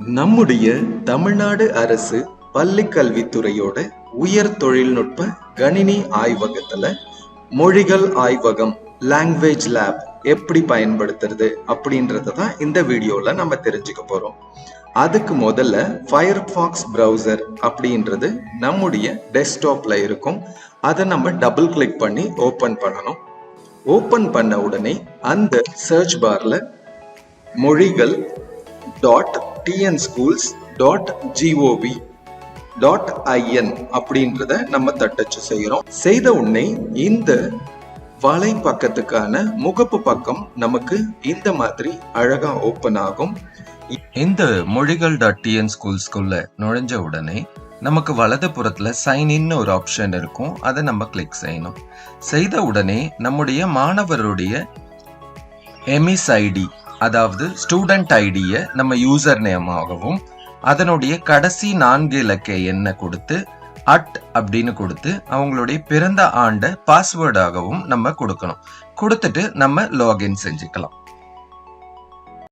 நம்முடைய தமிழ்நாடு அரசு பள்ளி கல்வித்துறையோட உயர் தொழில்நுட்ப கணினி ஆய்வகத்துல மொழிகள் ஆய்வகம் லாங்குவேஜ் லேப் எப்படி பயன்படுத்துறது அப்படின்றத தான் இந்த வீடியோல நம்ம தெரிஞ்சுக்க போறோம். அதுக்கு முதல்ல ஃபயர்ஃபாக்ஸ் ப்ரௌசர் அப்படின்றது நம்முடைய டெஸ்க்டாப்ல இருக்கும். அதை நம்ம டபுள் கிளிக் பண்ணி ஓப்பன் பண்ணணும். ஓப்பன் பண்ண உடனே அந்த சர்ச் பார்ல மொழிகள் dot TN schools dot GOV dot IN அப்படின்றத நம்ம தட்டச்சு செய்யறோம் செய்த உடனே இந்த வலை பக்கத்துக்கான முகப்பு பக்கம் நமக்கு இந்த மாதிரி அழகா ஓப்பன் ஆகும். இந்த மொழிகள் டாட் டிஎன் ஸ்கூல்ஸ்குள்ள நுழைஞ்ச உடனே நமக்கு வலது புறத்துல சைன் இன் ஒரு ஆப்ஷன் இருக்கும். அதை நம்ம கிளிக் செய்யணும். செய்த உடனே நம்முடைய மாணவருடைய எமிஸ் ஐடி அதாவது ஸ்டூடெண்ட் ஐடியை நம்ம யூசர் நேமாகவும் அதனுடைய கடைசி நான்கு இலக்க எண்ணை கொடுத்து அட் அப்படின்னு கொடுத்து அவங்களுடைய பிறந்த ஆண்டை பாஸ்வேர்டாகவும் நம்ம கொடுக்கணும். கொடுத்துட்டு நம்ம லாகின் செஞ்சுக்கலாம்.